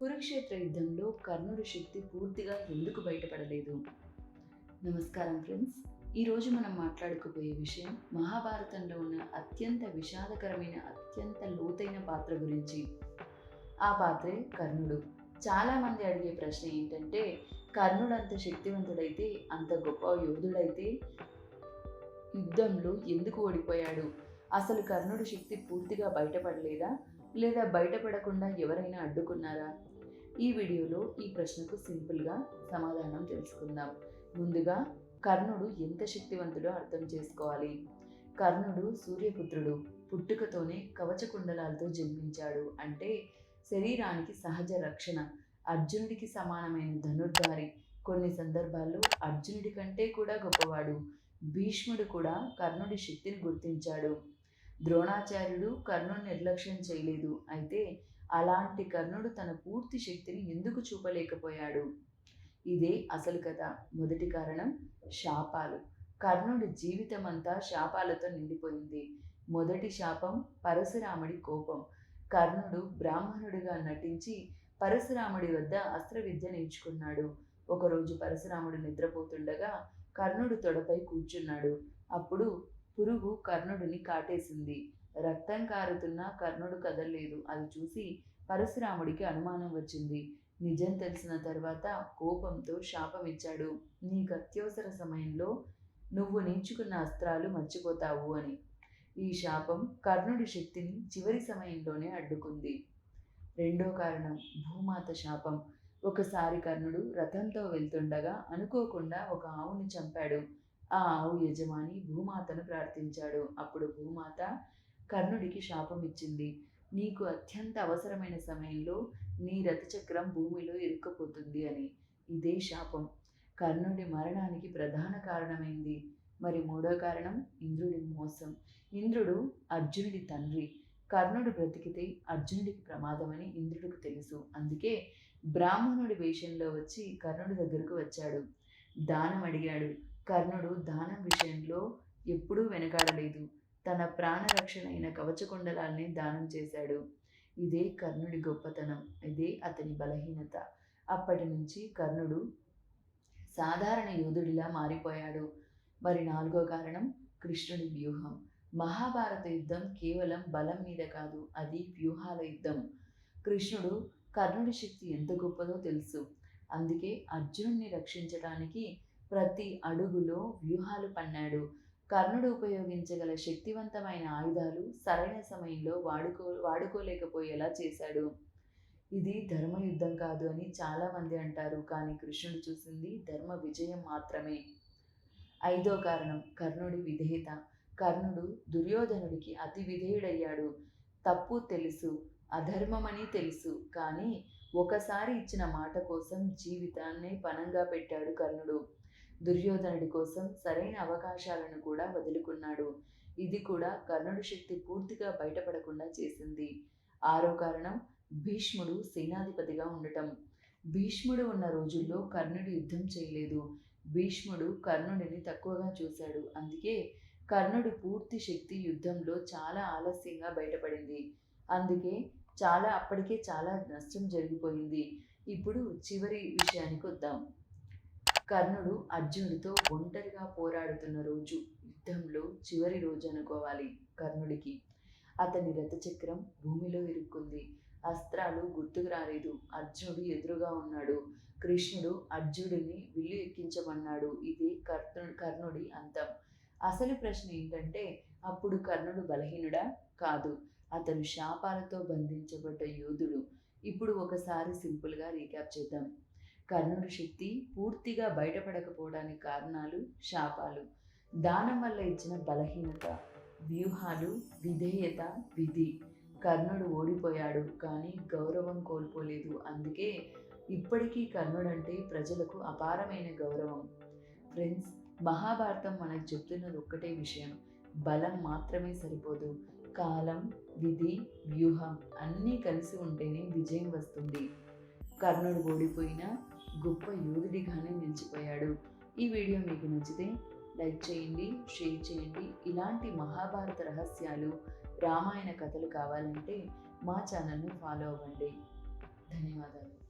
కురుక్షేత్ర యుద్ధంలో కర్ణుడి శక్తి పూర్తిగా ఎందుకు బయటపడలేదు? నమస్కారం ఫ్రెండ్స్. ఈరోజు మనం మాట్లాడుకోబోయే విషయం మహాభారతంలో ఉన్న అత్యంత విషాదకరమైన అత్యంత లోతైన పాత్ర గురించి. ఆ పాత్రే కర్ణుడు. చాలామంది అడిగే ప్రశ్న ఏంటంటే కర్ణుడు అంత శక్తివంతుడైతే అంత గొప్ప యోధుడైతే యుద్ధంలో ఎందుకు ఓడిపోయాడు? అసలు కర్ణుడి శక్తి పూర్తిగా బయటపడలేదా? లేదా బయటపడకుండా ఎవరైనా అడ్డుకున్నారా? ఈ వీడియోలో ఈ ప్రశ్నకు సింపుల్గా సమాధానం తెలుసుకుందాం. ముందుగా కర్ణుడు ఎంత శక్తివంతుడో అర్థం చేసుకోవాలి. కర్ణుడు సూర్యపుత్రుడు. పుట్టుకతోనే కవచ కుండలాలతో జన్మించాడు. అంటే శరీరానికి సహజ రక్షణ. అర్జునుడికి సమానమైన ధనుర్ధారి. కొన్ని సందర్భాల్లో అర్జునుడి కంటే కూడా గొప్పవాడు. భీష్ముడు కూడా కర్ణుడి శక్తిని గుర్తించాడు. ద్రోణాచార్యుడు కర్ణుని నిర్లక్ష్యం చేయలేదు. అయితే అలాంటి కర్ణుడు తన పూర్తి శక్తిని ఎందుకు చూపలేకపోయాడు? ఇదే అసలు కథ. మొదటి కారణం శాపాలు. కర్ణుడి జీవితం అంతా శాపాలతో నిండిపోయింది. మొదటి శాపం పరశురాముడి కోపం. కర్ణుడు బ్రాహ్మణుడిగా నటించి పరశురాముడి వద్ద అస్త్ర విద్య నేర్చుకున్నాడు. ఒకరోజు పరశురాముడు నిద్రపోతుండగా కర్ణుడు తొడపై కూర్చున్నాడు. అప్పుడు పురుగు కర్ణుడిని కాటేసింది. రక్తం కారుతున్న కర్ణుడు కదలలేదు. అది చూసి పరశురాముడికి అనుమానం వచ్చింది. నిజం తెలిసిన తర్వాత కోపంతో శాపమిచ్చాడు నీకు అత్యవసర సమయంలో నువ్వు నేర్చుకున్న అస్త్రాలు మర్చిపోతావు అని. ఈ శాపం కర్ణుడి శక్తిని చివరి సమయంలోనే అడ్డుకుంది. రెండో కారణం భూమాత శాపం. ఒకసారి కర్ణుడు రథంతో వెళ్తుండగా అనుకోకుండా ఒక ఆవుని చంపాడు. ఆ ఆవు యజమాని భూమాతను ప్రార్థించాడు. అప్పుడు భూమాత కర్ణుడికి శాపం ఇచ్చింది. నీకు అత్యంత అవసరమైన సమయంలో నీ రథచక్రం భూమిలో ఇరుక్కుపోతుంది అని. ఇదే శాపం. కర్ణుడి మరణానికి ప్రధాన కారణమైంది. మరి మూడో కారణం? ఇంద్రుడి మోసం. ఇంద్రుడు అర్జునుడి తండ్రి. కర్ణుడు బ్రతికితే అర్జునుడికి ప్రమాదమని ఇంద్రుడికి తెలుసు. అందుకే బ్రాహ్మణుడి వేషంలో వచ్చి కర్ణుడి దగ్గరకు వచ్చాడు. దానం అడిగాడు. కర్ణుడు దానం విషయంలో ఎప్పుడూ వెనకాడలేదు. తన ప్రాణరక్షణ అయిన కవచకుండలాల్ని దానం చేశాడు. ఇదే కర్ణుడి గొప్పతనం ఇదే అతని బలహీనత. అప్పటి నుంచి కర్ణుడు సాధారణ యోధుడిలా మారిపోయాడు. మరి నాలుగో కారణం కృష్ణుడి వ్యూహం. మహాభారత యుద్ధం కేవలం బలం మీద కాదు అది వ్యూహాల యుద్ధం. కృష్ణుడు కర్ణుడి శక్తి ఎంత గొప్పదో తెలుసు. అందుకే అర్జునుడిని రక్షించడానికి ప్రతి అడుగులో వ్యూహాలు పన్నాడు. కర్ణుడు ఉపయోగించగల శక్తివంతమైన ఆయుధాలు సరైన సమయంలో వాడుకో వాడుకోలేకపోయేలా చేశాడు. ఇది ధర్మయుద్ధం కాదు అని చాలామంది అంటారు కానీ కృష్ణుడు చూసింది ధర్మ విజయం మాత్రమే. ఐదో కారణం కర్ణుడి విధేయత. కర్ణుడు దుర్యోధనుడికి అతి విధేయుడయ్యాడు. తప్పు తెలుసు అధర్మమని తెలుసు కానీ ఒకసారి ఇచ్చిన మాట కోసం జీవితాన్ని పనంగా పెట్టాడు కర్ణుడు. దుర్యోధనుడి కోసం సరైన అవకాశాలను కూడా వదులుకున్నాడు. ఇది కూడా కర్ణుడి శక్తి పూర్తిగా బయటపడకుండా చేసింది. ఆరో కారణం భీష్ముడు సేనాధిపతిగా ఉండటం. భీష్ముడు ఉన్న రోజుల్లో కర్ణుడు యుద్ధం చేయలేదు. భీష్ముడు కర్ణుడిని తక్కువగా చూశాడు. అందుకే కర్ణుడి పూర్తి శక్తి యుద్ధంలో చాలా ఆలస్యంగా బయటపడింది. అందుకే చాలా అప్పటికే చాలా నష్టం జరిగిపోయింది. ఇప్పుడు చివరి విషయానికి వద్దాం. కర్ణుడు అర్జునుడితో ఒంటరిగా పోరాడుతున్న రోజు యుద్ధంలో చివరి రోజు అనుకోవాలి కర్ణుడికి. అతని రథచక్రం భూమిలో ఇరుక్కుంది. అస్త్రాలు గుర్తుకు రాలేదు. అర్జునుడు ఎదురుగా ఉన్నాడు. కృష్ణుడు అర్జునుడిని విల్లు ఎక్కించమన్నాడు. ఇది కర్ణు కర్ణుడి అంతం. అసలు ప్రశ్న ఏంటంటే అప్పుడు కర్ణుడు బలహీనుడా? కాదు. అతను శాపాలతో బంధించబడ్డ యోధుడు. ఇప్పుడు ఒకసారి సింపుల్గా రీక్యాప్ చేద్దాం. కర్ణుడి శక్తి పూర్తిగా బయటపడకపోవడానికి కారణాలు శాపాలు. దానం వల్ల ఇచ్చిన బలహీనత వ్యూహాలు విధేయత విధి. కర్ణుడు ఓడిపోయాడు కానీ గౌరవం కోల్పోలేదు. అందుకే ఇప్పటికీ కర్ణుడు అంటే ప్రజలకు అపారమైన గౌరవం. ఫ్రెండ్స్ మహాభారతం మనకు చెప్తున్నది ఒక్కటే విషయం. బలం మాత్రమే సరిపోదు. కాలం విధి వ్యూహం అన్నీ కలిసి ఉంటేనే విజయం వస్తుంది. కర్ణుడు ఓడిపోయిన గొప్ప యోధుడిగానే నిలిచిపోయాడు. ఈ వీడియో మీకు నచ్చితే లైక్ చేయండి షేర్ చేయండి. ఇలాంటి మహాభారత రహస్యాలు రామాయణ కథలు కావాలంటే మా ఛానల్ను ఫాలో అవ్వండి. ధన్యవాదాలు.